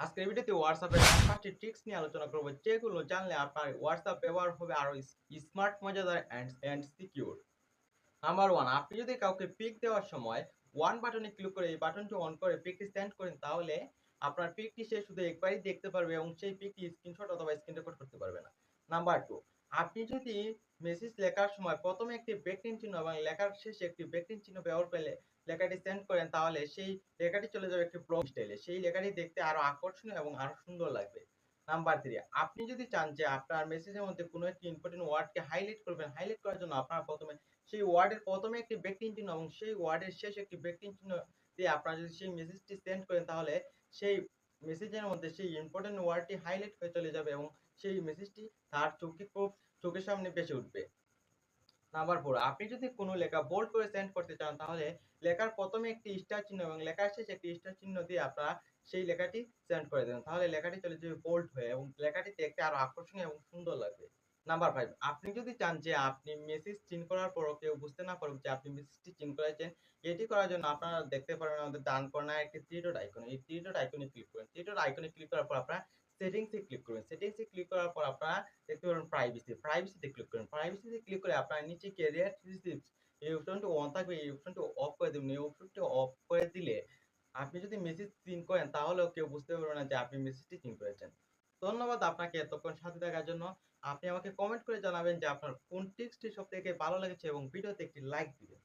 আজকের ভিডিওতে হোয়াটসঅ্যাপের পাঁচটি ট্রিক্স নিয়ে আলোচনা করব। যেগুলো জানলে আপনার হোয়াটসঅ্যাপ ব্যবহার হবে আরও স্মার্ট মজাদার and and secure number one আপনি যদি কাউকে পিক দেওয়ার সময় ওয়ান বাটনে ক্লিক করে এই বাটনটি অন করে পিকটি সেন্ড করেন, তাহলে আপনার পিকটি সে শুধু একবারই দেখতে পারবে এবং সেই পিকটি স্ক্রিনশট অথবা স্ক্রিন রেকর্ড করতে পারবে না। নাম্বার টু আপনি যদি মেসেজ লেখার সময় প্রথমে একটি ব্রেকিং চিহ্ন এবং লেখার শেষে একটি ব্রেকিং চিহ্ন ব্যবহার করলে লেখাটি সেন্ড করেন, তাহলে সেই লেখাটি চলে যাবে একটি ব্লগ স্টাইলে সেই লেখাটি দেখতে আরও আকর্ষণীয় এবং আরও সুন্দর লাগবে। নাম্বার থ্রি আপনি যদি চান যে আপনার মেসেজের মধ্যে কোনো একটি ইম্পর্টেন্ট ওয়ার্ডকে হাইলাইট করবেন হাইলাইট করার জন্য আপনার প্রথমে সেই ওয়ার্ডের প্রথমে একটি ব্রেকিং চিহ্ন এবং সেই ওয়ার্ডের শেষে একটি ব্রেকিং চিহ্ন দিয়ে আপনারা যদি সেই মেসেজটি সেন্ড করেন, তাহলে সেই মেসেজের মধ্যে সেই ইম্পর্টেন্ট ওয়ার্ডটি হাইলাইট হয়ে চলে যাবে এবং সেই মেসেজটি তার চোখে খুব চোখের সামনে ভেসে উঠবে। নাম্বার ফোর আপনি যদি কোনো লেখা বোল্ড করে সেন্ড করতে চান, তাহলে লেখার প্রথমে একটি স্টার চিহ্ন এবং লেখার শেষে একটি স্টার চিহ্ন দিয়ে আপনারা সেই লেখাটি সেন্ড করে দেবেন। তাহলে লেখাটি চলে যাবে বোল্ড হয়ে এবং লেখাটি দেখতে আরও আকর্ষণীয় এবং সুন্দর লাগবে। নাম্বার ফাইভ আপনি যদি চান যে আপনি মেসেজ চিন করার পরও কেউ বুঝতে না পারুক যে আপনি মেসেজটি চিন করেছেন, এটি করার জন্য আপনারা দেখতে পারবেন আমাদের ডান কর্নার একটি থ্রি ডট আইকন এই থ্রি ডট আইকনে ক্লিক করুন। থ্রি ডট আইকনে ক্লিক করার পর আপনারা সেটিংসে ক্লিক করবেন সেটিংসে ক্লিক করার পর আপনারা দেখতে পারবেন প্রাইভেসি প্রাইভেসিতে ক্লিক করুন। প্রাইভেসিতে ক্লিক করে আপনার নিচে ক্যারিয়ার রিসিপ্টস এই অপশনটি অন থাকবে, এই অপশনটি অফ করে দেবেন। এই অপশনটি অফ করে দিলে আপনি যদি মেসেজ সিন করেন, তাহলেও কেউ বুঝতে পারবে না যে আপনি মেসেজটি সিন করেছেন। ধন্যবাদ আপনাকে এতক্ষণ সাথে থাকার জন্য। আপনি আমাকে কমেন্ট করে জানাবেন যে আপনার কোন টিপসটি সব থেকে ভালো লেগেছে এবং ভিডিওতে একটি লাইক দিবেন।